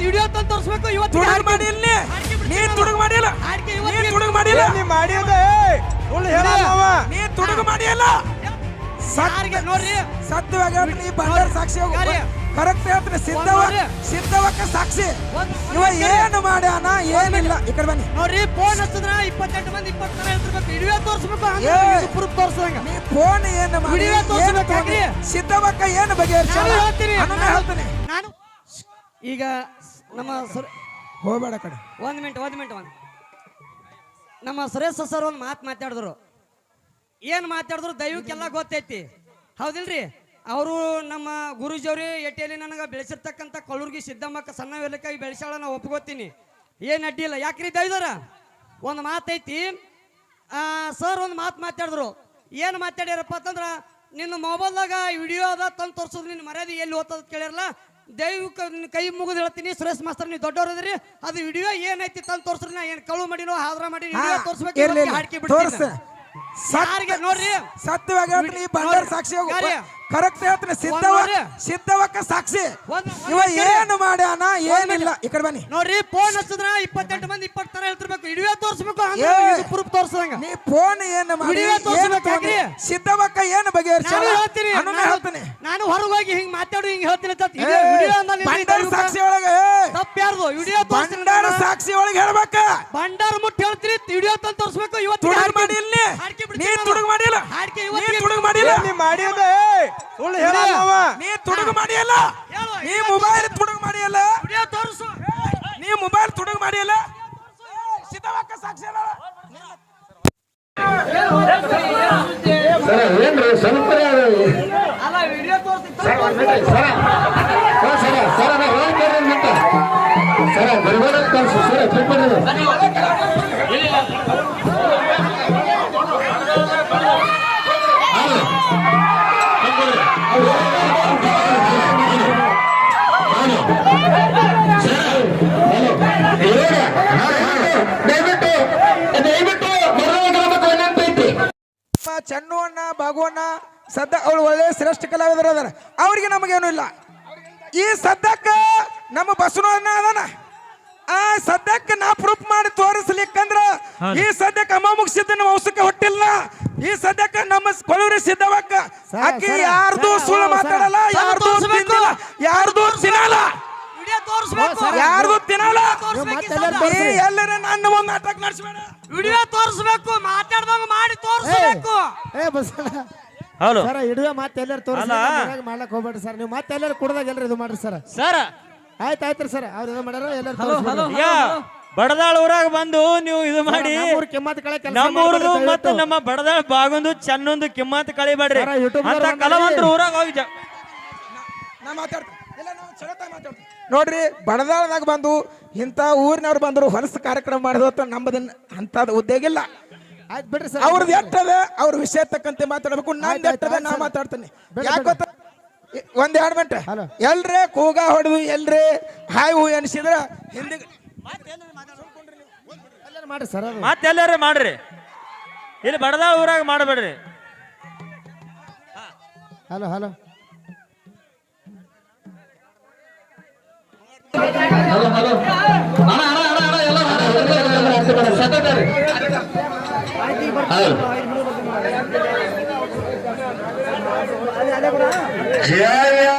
Video ತಂದು ತೋರಿಸ್ಬೇಕು ಇವತ್ತು ತುಡುಗ್ ಮಾಡಿ ಇಲ್ಲಿ ನೀ ತುಡುಗ್ ಮಾಡಿಲ್ಲ? ನೀ ತುಡುಗ್ ಮಾಡಿಲ್ಲ? ನೀ ಮಾಡಿದ ಸುಳ್ಳು ಹೇಳ ನೀ ತುಡುಗ್ ಮಾಡಿಲ್ಲ? ಸಾರಿಗೆ ನೋಡ್ರಿ. ಸತ್ಯವಾಗಿ ಈ ಬಂಡಾರ ಸಾಕ್ಷಿ? ಕರೆಕ್ಟ್ ಹೇಳ್ತೀನಿ ಸಿದ್ಧವ. ಸಿದ್ಧವಕ್ಕ ಸಾಕ್ಷಿ. ಇವ ಏನು ಮಾಡ್ಯಾನ? ಏನಿಲ್ಲ. ಈ ಕಡೆ ಬನ್ನಿ. ನೋಡ್ರಿ ಫೋನ್ ಹಚ್ಚಿದ್ರ ಇಪ್ಪತ್ತೆಂಟು ಮಂದಿ ಇಪ್ಪತ್ತು ಜನ ಹೇಳ್ತಿರ್ಬೇಕು. ವಿಡಿಯೋ ತೋರಿಸ್ಬೇಕು ಏ. ಪ್ರೂಫ್ ತೋರಿಸಂಗ. ನೀ ಫೋನ್ ಏನು ಮಾಡಿ? ವಿಡಿಯೋ ಏನು ತೋರ್ಸ್ಬೇಕು ಸಿದ್ಧವಕ್ಕ ಏನು ಬಗೆಹರಿಸ ಹೇಳ್ತೀನಿ. ನಾನು ಹೇಳ್ತೀನಿ. ನಾನು ಈಗ ನಮ್ಮ ಸುರ ಹೋಗ್ಬೇಡ ಕಡೆ ಒಂದು ಮಿನಿಟ್ ಒಂದು ಮಿನಿಟ್ ಒಂದು ನಮ್ಮ ಸುರೇಶ್ ಸರ್ ಒಂದು ಮಾತು ಮಾತಾಡಿದ್ರು. ಏನು ಮಾತಾಡಿದ್ರು ದೈವಕ್ಕೆಲ್ಲ ಗೊತ್ತೈತಿ. ಹೌದಿಲ್ರಿ? ಅವರು ನಮ್ಮ ಗುರುಜಿಯವ್ರಿ ಎಟ್ಟಿಯಲ್ಲಿ ನನಗೆ ಬೆಳೆಸಿರ್ತಕ್ಕಂಥ ಕಳ್ಳುರ್ಗಿ ಸಿದ್ದಮ್ಮಕ್ಕ ಸಣ್ಣ ವೇಲಕ್ಕಾಗಿ ಬೆಳೆಸಾಳ ನಾವು ಒಪ್ಕೋತೀನಿ. ಏನು ಅಡ್ಡಿಲ್ಲ ಯಾಕ್ರಿ ದೈದರ ಒಂದು ಮಾತೈತಿ. ಸರ್ ಒಂದು ಮಾತು ಮಾತಾಡಿದ್ರು. ಏನು ಮಾತಾಡ್ಯಾರಪ್ಪ ಅಂತಂದ್ರೆ ನಿನ್ನ ಮೊಬೈಲ್ದಾಗ ವಿಡಿಯೋ ಅದ ತಂದು ತೋರಿಸೋದು ನಿನ್ನ ಮರ್ಯಾದೆ ಎಲ್ಲಿ ಓದ್ತದ ಕೇಳಿರಲ್ಲ ದೈವಕ್ಕೆ ಕೈ ಮುಗಿದು ಹೇಳ್ತೀನಿ. ಸುರೇಶ್ ಮಾಸ್ತರ್ ನೀವು ದೊಡ್ಡವ್ರು ಅದ್ರಿ ಅದು ವಿಡಿಯೋ ಏನೈತಿ ತಂದು ತೋರ್ಸ್ರಿ. ನಾ ಏನು ಕಳು ಮಾಡಿನೋ ಹಾದ್ರ ಮಾಡಿ ವಿಡಿಯೋ ತೋರಿಸ್ಬೇಕು ಹಾಡ್ಕಿ ತೋರ್ಸ. ಬಿಡ್ತೀನಿ ಯಾರಿಗೆ ನೋಡ್ರಿ? ಸತ್ಯವಾಗಿ ಹೇಳ್ತೀನಿ ಈ ಬಂಡಾರ ಸಾಕ್ಷಿ? ಕರೆಕ್ಟ್ ಹೇಳ್ತೀನಿ ಸಿದ್ಧವ ಸಿದ್ಧವಕ್ಕ ಸಾಕ್ಷಿ. ಇವ. ಏನು ಮಾಡ್ಯಾನ ಏನಿಲ್ಲ. ಈ ಕಡೆ ಬನ್ನಿ. ನೋಡ್ರಿ ಫೋನ್ ಹಚ್ಚಿದ್ರ ಇಪ್ಪತ್ತೆಂಟು ಮಂದಿ ಇಪ್ಪತ್ತು ತರ ಹೇಳ್ತಿರ್ಬೇಕು. ವಿಡಿಯೋ ತೋರಿಸ್ಬೇಕು. ಪ್ರೂಫ್ ತೋರಿಸಂಗ ನೀ ಫೋನ್ ಏನು ಮಾಡಿ ಸಿದ್ಧವಕ್ಕ ಏನು ಬಗೆಹರಿಸ ಹೇಳ್ತೀನಿ ಹೇಳ್ತೀನಿ. ನಾನು ಹೊರಗೆ ಹೋಗಿ ಹಿಂಗ್ ಮಾತಾಡು ಹಿಂಗ್ ಹೇಳ್ತೀನಿ ಸಾಕ್ಷಿ ಒಳಗೆ ತಪ್ಪು ಯಾರ್ದು ವಿಡಿಯೋ ಬಂಡಾರ ಸಾಕ್ಷಿ ಒಳಗೆ ಹೇಳ್ಬೇಕ. ಬಂಡಾರ ಮುಟ್ಟಿ ಹೇಳ್ತೀನಿ ವಿಡಿಯೋ ತಂದು ತೋರಿಸ್ಬೇಕು. ಇವತ್ತು ತುಡುಗ್ ಮಾಡಿ ಇಲ್ಲಿ ನೀ ತುಡುಗ್ ಮಾಡಿಲ್ಲ. ನೀ ತುಡುಗ್ ಮಾಡಿಲ್ಲ. ನೀ ಮಾಡಿದ ಸುಳ್ಳು ಹೇಳ ನೀ ತುಡುಗ್ ಮಾಡಿಲ್ಲ ಹೇಳು, ನೀ ಮೊಬೈಲ್ ತುಡುಗ್ ಮಾಡಿಯಲ್ಲ. ವಿಡಿಯೋ ತೋರಿಸು. ನೀ ಮೊಬೈಲ್ ತುಡುಗ್ ಮಾಡಿಲ್ಲ ಚನ್ನು ಅಣ್ಣ ಭಗವಣ್ಣ ಸದ್ದ ಅವಳು ಒಳ್ಳೆ ಶ್ರೇಷ್ಠ ಕಲಾವಿದರು ಅದಾರ. ಅವ್ರಿಗೆ ನಮಗೇನು ಇಲ್ಲ. ಈ ಸದ್ಯಕ್ಕ ನಮ್ಮ ಬಸವಣ್ಣ ಅದಾನ. ಆ ಸದ್ಯಕ್ಕೆ ನಾ ಪ್ರೂಫ್ ಮಾಡಿ ತೋರಿಸ್ಲಿಕ್ಕಂದ್ರ ಈ ಸದ್ಯಕ್ಕೆ ಅಮ್ಮ ಮುಗಿಸಿದ್ದ ನಮ್ಮ ಔಷಧಕ್ಕೆ ಹೊಟ್ಟಿಲ್ಲ. ಈ ಸದ್ಯಕ್ಕೆ ನಮ್ಮ ಕೊಳೂರಿ ಸಿದ್ಧವಕ್ಕ ಅಕ್ಕಿ ಯಾರ್ದು ಸುಳ್ಳು ಮಾತಾಡಲ್ಲ ಯಾರ್ದು ತಿನ್ನಲ್ಲ ಯಾರ್ದು ತಿನ್ನಲ್ಲ. ವಿಡಿಯೋ ತೋರಿಸ್ಬೇಕು. ಯಾರ್ದು ತಿನ್ನಲ್ಲ. ಎಲ್ಲರ ನನ್ನ ಒಂದು ನಾಟಕ ನಡೆಸ್ಬೇಡ. ವಿಡಿಯೋ ತೋರಿಸ್ಬೇಕು ಮಾತಾಡ್ದಂಗ ಮಾಡಿ ತೋರಿಸ್ಬೇಕು ಏ ಬಸಣ್ಣ ಹಲೋ ಸರ್ ಇಡುವ ಮತ್ತೆ ಎಲ್ಲರೂ ತೋರಿಸಿ ಮಾಡ್ಲಕ್ ಹೋಗ್ಬೇಡ್ರಿ ಸರ್. ನೀವು ಮತ್ತೆ ಎಲ್ಲರೂ ಕುಡ್ದಾಗ ಎಲ್ಲರೂ ಇದು ಮಾಡ್ರಿ ಸರ್. ಸರ್. ಆಯ್ತು ಆಯ್ತು ಸರ್. ಅವ್ರು ಇದು ಮಾಡ್ಯಾರ ಎಲ್ಲರೂ ಬಡದಾಳ ಊರಾಗ ಬಂದು ನೀವು ಇದು ಮಾಡಿ ನಮ್ಮೂರದು ಕಿಮ್ಮತ್ ಕಳೆ ಕೆಲಸ ನಮ್ಮೂರ್ದು ಮತ್ತೆ ನಮ್ಮ ಬಡದಾಳ ಬಾಗೊಂದು ಚೆನ್ನೊಂದು ಕಿಮ್ಮತ್ ಕಳಿಬೇಡ್ರಿ. ಅಂತ ಕಲಾವಂತರು ಊರಾಗ ಹೋಗಿ ನಾ ಮಾತಾಡ್ತೀನಿ. ಇಲ್ಲ ನಾವು ಚಲೋತಾಗಿ ಮಾತಾಡ್ತೀನಿ ನೋಡ್ರಿ ಬಡದಾಳದಾಗ ಬಂದು ಇಂತ ಊರಿನವ್ರು ಬಂದರು ಹೊಲಸು ಕಾರ್ಯಕ್ರಮ ಮಾಡಿದ್ರು ನಮ್ಮದನ್ನ ಅಂಥದ್ದು ಉದ್ಯೋಗ ಇಲ್ಲ. ಆಯ್ತು ಬಿಡ್ರಿ ಸರ್. ಅವ್ರದ್ದು ಎಟ್ಟದ? ಅವ್ರ ವಿಷಯ ತಕ್ಕಂತೆ ಮಾತಾಡಬೇಕು. ನಾನ್ ಎಟ್ಟದ ನಾ ಮಾತಾಡ್ತೇನೆ. ಯಾಕೆ ಒಂದ್ ಎರಡು ಮಿನಿಟ್. ಹಲೋ. ಎಲ್ರೇ ಕೂಗ ಹೊಡೆದು ಎಲ್ರೇ ಹಾಯ್ ಹೂ ಎನಿಸಿದ್ರ ಹಿಂದಿ ಎಲ್ಲರೂ ಮಾಡ್ರಿ ಸರ್ ಅದು. ಮತ್ತೆ ಎಲ್ಲಾರ ಮಾಡ್ರಿ. ಇಲ್ಲಿ ಬಡದ ಊರಾಗ ಮಾಡಬೇಡ್ರಿ. Hello hello. Hello hello. ಹೌದು ಜಯ